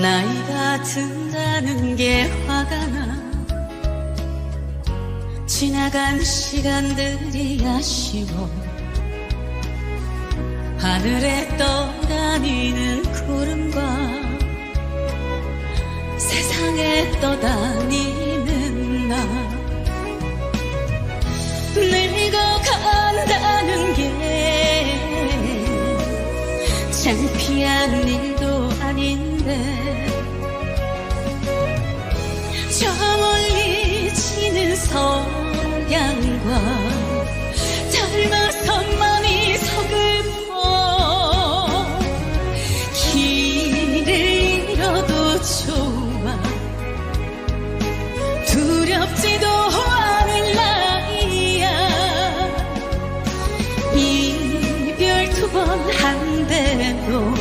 나이가 든다는 게 화가 나. 지나간 시간들이 아쉬워. 하늘에 떠다니는 구름과 세상에 떠다니는 나. 늙어간다는 게 창피한 일 젊어선 마음이 서글퍼. 길을 잃어도 좋아. 두렵지도 않은 나이야. 이별 두 번 한대도